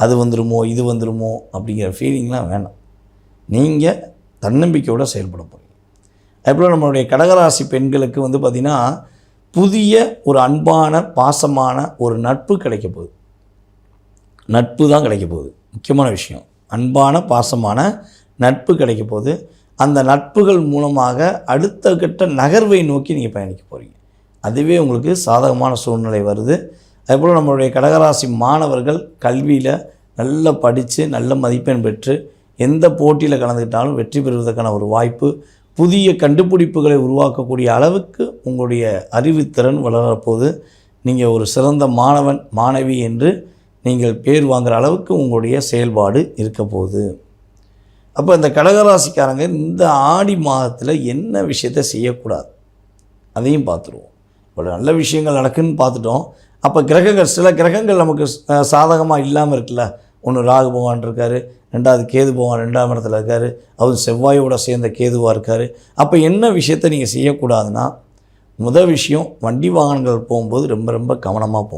அது வந்துருமோ இது வந்துருமோ அப்படிங்கிற ஃபீலிங்லாம் வேணாம். நீங்கள் தன்னம்பிக்கையோடு செயல்பட போகிறீங்க அதுபோல் நம்மளுடைய கடகராசி பெண்களுக்கு வந்து பார்த்திங்கன்னா புதிய ஒரு அன்பான பாசமான ஒரு நட்பு கிடைக்க போகுது. நட்பு தான் கிடைக்க போகுது. முக்கியமான விஷயம். அன்பான பாசமான நட்பு கிடைக்க போகுது. அந்த நட்புகள் மூலமாக அடுத்த கட்ட நகர்வை நோக்கி நீங்கள் பயணிக்க போகிறீங்க அதுவே உங்களுக்கு சாதகமான சூழ்நிலை வருது. அதேபோல் நம்மளுடைய கடகராசி மாணவர்கள் கல்வியில் நல்லா படித்து நல்ல மதிப்பெண் பெற்று எந்த போட்டியில் கலந்துக்கிட்டாலும் வெற்றி பெறுவதற்கான ஒரு வாய்ப்பு புதிய கண்டுபிடிப்புகளை உருவாக்கக்கூடிய அளவுக்கு உங்களுடைய அறிவுத்திறன் வளரப்போது நீங்கள் ஒரு சிறந்த மாணவன் மாணவி என்று நீங்கள் பேர் வாங்குகிற அளவுக்கு உங்களுடைய செயல்பாடு இருக்க போகுது. அப்போ இந்த கடகராசிக்காரங்க இந்த ஆடி மாதத்தில் என்ன விஷயத்தை செய்யக்கூடாது? அதையும் பார்த்துருவோம். இவ்வளோ நல்ல விஷயங்கள் நடக்குன்னு பார்த்துட்டோம். அப்போ கிரகங்கள் சில கிரகங்கள் நமக்கு சாதகமாக இல்லாமல் இருக்குல்ல? ஒன்று ராகு பகவான் இருக்கார் ரெண்டாவது கேது பகவான் ரெண்டாம் இடத்துல இருக்கார் அவர் செவ்வாயோட சேர்ந்த கேதுவாக இருக்கார். அப்போ என்ன விஷயத்தை நீங்கள் செய்யக்கூடாதுன்னா முதல் விஷயம் வண்டி வாகனங்கள் போகும்போது ரொம்ப ரொம்ப கவனமாக போகணும்.